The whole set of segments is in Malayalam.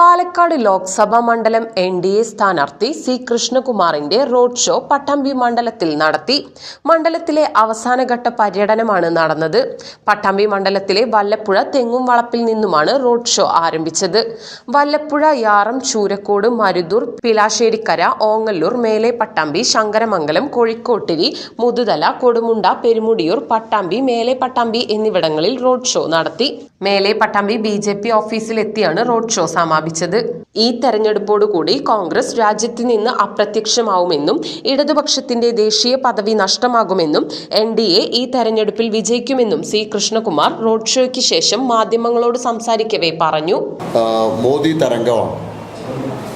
പാലക്കാട് ലോക്സഭാ മണ്ഡലം എൻ ഡി എ സ്ഥാനാർത്ഥി സി കൃഷ്ണകുമാറിന്റെ റോഡ് ഷോ പട്ടാമ്പി മണ്ഡലത്തിൽ നടത്തി. മണ്ഡലത്തിലെ അവസാനഘട്ട പര്യടനമാണ് നടന്നത്. പട്ടാമ്പി മണ്ഡലത്തിലെ വല്ലപ്പുഴ തെങ്ങും വളപ്പിൽ നിന്നുമാണ് റോഡ് ഷോ ആരംഭിച്ചത്. വല്ലപ്പുഴ യാറം ചൂരക്കോട് മരുതൂർ പിലാശ്ശേരിക്കര ഓങ്ങല്ലൂർ മേലെ പട്ടാമ്പി ശങ്കരമംഗലം കോഴിക്കോട്ടിരി മുതുതല കൊടുമുണ്ട പെരുമുടിയൂർ പട്ടാമ്പി മേലെ പട്ടാമ്പി എന്നിവിടങ്ങളിൽ റോഡ് ഷോ നടത്തി. മേലെ പട്ടാമ്പി ബി ജെ പി ഓഫീസിലെത്തിയാണ് റോഡ് ഷോ സമാപിച്ചത്. ഈ തെരഞ്ഞെടുപ്പോടുകൂടി കോൺഗ്രസ് രാജ്യത്ത് നിന്ന് അപ്രത്യക്ഷമാവുമെന്നും ഇടതുപക്ഷത്തിന്റെ ദേശീയ പദവി നഷ്ടമാകുമെന്നും എൻ ഡി എ ഈ തെരഞ്ഞെടുപ്പിൽ വിജയിക്കുമെന്നും സി കൃഷ്ണകുമാർ റോഡ് ഷോയ്ക്ക് ശേഷം മാധ്യമങ്ങളോട് സംസാരിക്കവേ പറഞ്ഞു. മോദി തരംഗമാണ്.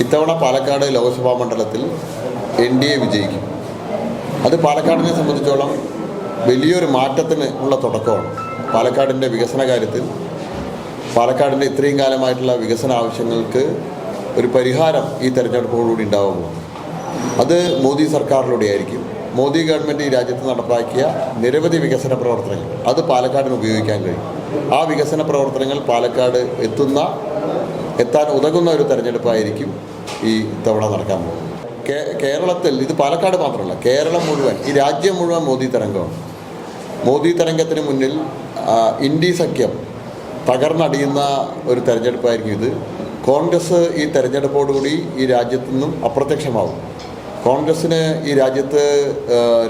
ഇത്തവണ പാലക്കാട് ലോക്സഭാ മണ്ഡലത്തിൽ എൻ ഡി എ വിജയിക്കും. അത് പാലക്കാടിനെ സംബന്ധിച്ചോളം വലിയൊരു മാറ്റത്തിന് ഉള്ള തുടക്കമാണ്. പാലക്കാടിന്റെ വികസന കാര്യത്തിൽ പാലക്കാടിന്റെ ഇത്രയും കാലമായിട്ടുള്ള വികസന ആവശ്യങ്ങൾക്ക് ഒരു പരിഹാരം ഈ തെരഞ്ഞെടുപ്പോടുകൂടി ഉണ്ടാവുമോ? അത് മോദി സർക്കാരിലൂടെ ആയിരിക്കും മോദി ഗവൺമെന്റ് ഈ രാജ്യത്ത് നടപ്പാക്കിയ നിരവധി വികസന പ്രവർത്തനങ്ങൾ. അത് പാലക്കാടിന് ഉപയോഗിക്കാൻ കഴിയും. ആ വികസന പ്രവർത്തനങ്ങൾ പാലക്കാട് എത്തുന്ന എത്താൻ ഉതകുന്ന ഒരു തെരഞ്ഞെടുപ്പായിരിക്കും ഈ തവണ നടക്കാൻ പോകുന്നത്. കേരളത്തിൽ ഇത് പാലക്കാട് മാത്രമല്ല കേരളം മുഴുവൻ ഈ രാജ്യം മുഴുവൻ മോദി തരംഗമാണ്. മോദി തരംഗത്തിന് മുന്നിൽ ഇൻഡി സഖ്യം തകർന്നടിയുന്ന ഒരു തെരഞ്ഞെടുപ്പായിരിക്കും ഇത്. കോൺഗ്രസ് ഈ തെരഞ്ഞെടുപ്പോടുകൂടി ഈ രാജ്യത്തു നിന്നും അപ്രത്യക്ഷമാവും. കോൺഗ്രസ്സിന് ഈ രാജ്യത്ത്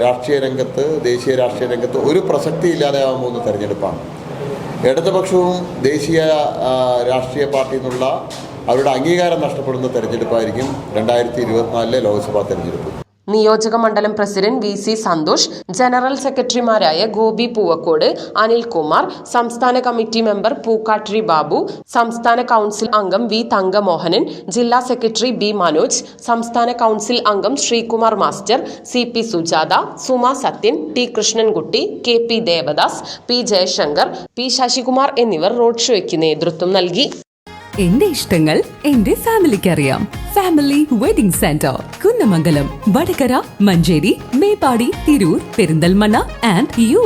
രാഷ്ട്രീയ രംഗത്ത് ദേശീയ രാഷ്ട്രീയ രംഗത്ത് ഒരു പ്രസക്തി ഇല്ലാതെയാവാൻ പോകുന്ന തെരഞ്ഞെടുപ്പാണ്. ഇടതുപക്ഷവും ദേശീയ രാഷ്ട്രീയ പാർട്ടിയിൽ നിന്നുള്ള അവരുടെ അംഗീകാരം നഷ്ടപ്പെടുന്ന തെരഞ്ഞെടുപ്പായിരിക്കും രണ്ടായിരത്തി ഇരുപത്തിനാലിലെ ലോക്സഭാ തെരഞ്ഞെടുപ്പ്. നിയോജക മണ്ഡലം president V C Santhosh general സെക്രട്ടറിമാരായ ഗോപി പൂവക്കോട് അനിൽകുമാർ സംസ്ഥാന കമ്മിറ്റി മെമ്പർ പൂക്കാട്രി ബാബു സംസ്ഥാന കൗൺസിൽ അംഗം വി തങ്കമോഹനൻ ജില്ലാ സെക്രട്ടറി ബി മനോജ് സംസ്ഥാന കൗൺസിൽ അംഗം Sreekumar master C P Sujatha Suma Sathyan T Krishnankutty K P Devadas P Jayashankar P Sasikumar എന്നിവർ റോഡ് ഷോയ്ക്ക് നേതൃത്വം നൽകി. എന്റെ ഇഷ്ടങ്ങൾ എന്റെ ഫാമിലിക്ക് അറിയാം. Family wedding centre. Kunnamangalam Vadakara Manjeri Meppadi Tirur Perinthalmanna and you